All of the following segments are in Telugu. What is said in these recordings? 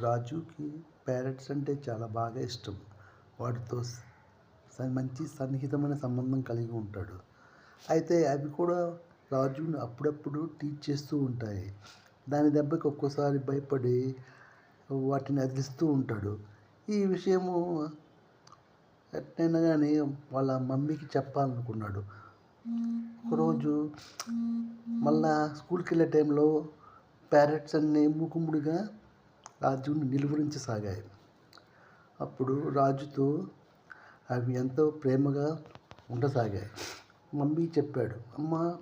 రాజుకి ప్యారెట్స్ అంటే చాలా బాగా ఇష్టం. వాటితో మంచి సన్నిహితమైన సంబంధం కలిగి ఉంటాడు. అయితే అవి కూడా రాజుని అప్పుడప్పుడు టీచ్ చేస్తూ ఉంటాయి. దాని దెబ్బకి ఒక్కోసారి భయపడి వాటిని అదిలిస్తూ ఉంటాడు. ఈ విషయము ఎట్లయినా కానీ వాళ్ళ మమ్మీకి చెప్పాలనుకున్నాడు. ఒకరోజు మళ్ళా స్కూల్కి వెళ్ళే టైంలో ప్యారెట్స్ అన్నీ మూకుముడిగా రాజుని నిలువరించసాగాయి. అప్పుడు రాజుతో అవి ఎంతో ప్రేమగా ఉండసాగాయి. మమ్మీ చెప్పాడు అమ్మ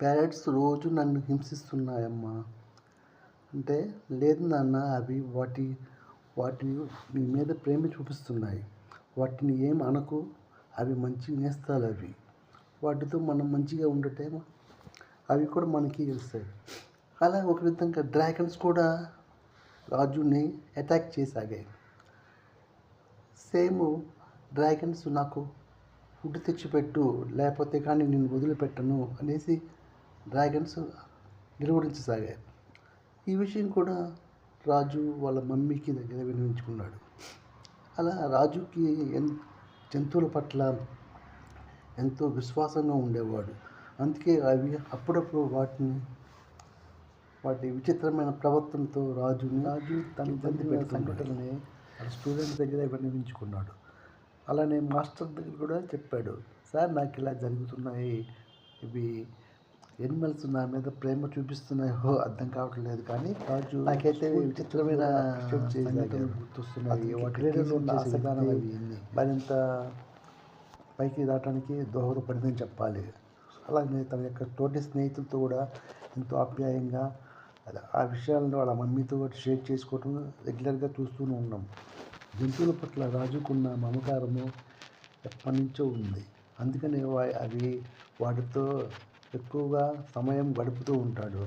ప్యారెట్స్ రోజు నన్ను హింసిస్తున్నాయమ్మా. అంటే లేదు నాన్న అవి వాటి వాటి మీ మీద ప్రేమ చూపిస్తున్నాయి. వాటిని ఏం అనకు అవి మంచి నేస్తాలు అవి. వాటితో మనం మంచిగా ఉండటం అవి కూడా మనకి తెలుస్తాయి. అలా ఒక విధంగా డ్రాగన్స్ కూడా రాజుని అటాక్ చేసాగాయి సేమ్ డ్రాగన్స్ నాకు ఫుడ్ తెచ్చిపెట్టు లేకపోతే కానీ నేను వదిలిపెట్టను అనేసి డ్రాగన్స్ నిర్వహించసాగాయి. ఈ విషయం కూడా రాజు వాళ్ళ మమ్మీకి దగ్గర వినియోగించుకున్నాడు అలా రాజుకి ఎన్ జంతువుల పట్ల ఎంతో విశ్వాసంగా ఉండేవాడు. అందుకే అవి అప్పుడప్పుడు వాటిని వాటి విచిత్రమైన ప్రవర్తనతో రాజుని రాజు తన పెట్టిన సంఘటనని వాళ్ళ స్టూడెంట్స్ దగ్గర వినిపించుకున్నాడు అలానే మాస్టర్ దగ్గర కూడా చెప్పాడు సార్ నాకు ఇలా జరుగుతున్నాయి. ఇవి ఎనిమల్స్ నా మీద ప్రేమ చూపిస్తున్నాయో అర్థం కావట్లేదు. కానీ రాజు నాకైతే విచిత్రమైన గుర్తొస్తున్నాయి. వాటి క్రీడలో ఉన్న ఆసక్తి మరింత పైకి రావడానికి దోహదపడిందని చెప్పాలి. అలాగే తన యొక్క తోటి స్నేహితులతో కూడా ఎంతో ఆప్యాయంగా అది ఆ విషయాలను వాళ్ళ మమ్మీతో షేర్ చేసుకోవటం రెగ్యులర్గా చూస్తూనే ఉన్నాం. జంతువుల పట్ల రాజుకున్న మమకారము ఎప్పటి నుంచో ఉంది. అందుకని వా- అవి వాటితో ఎక్కువగా సమయం గడుపుతూ ఉంటాడు.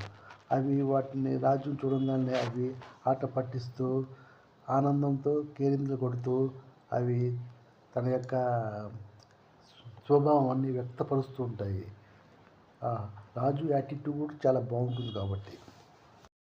అవి వాటిని రాజు చూడంగానే అవి ఆట పట్టిస్తూ ఆనందంతో కేరింతలు కొడుతూ అవి తన యొక్క స్వభావం అన్ని వ్యక్తపరుస్తూ ఉంటాయి. రాజు యాటిట్యూడ్ చాలా బాగుంటుంది కాబట్టి.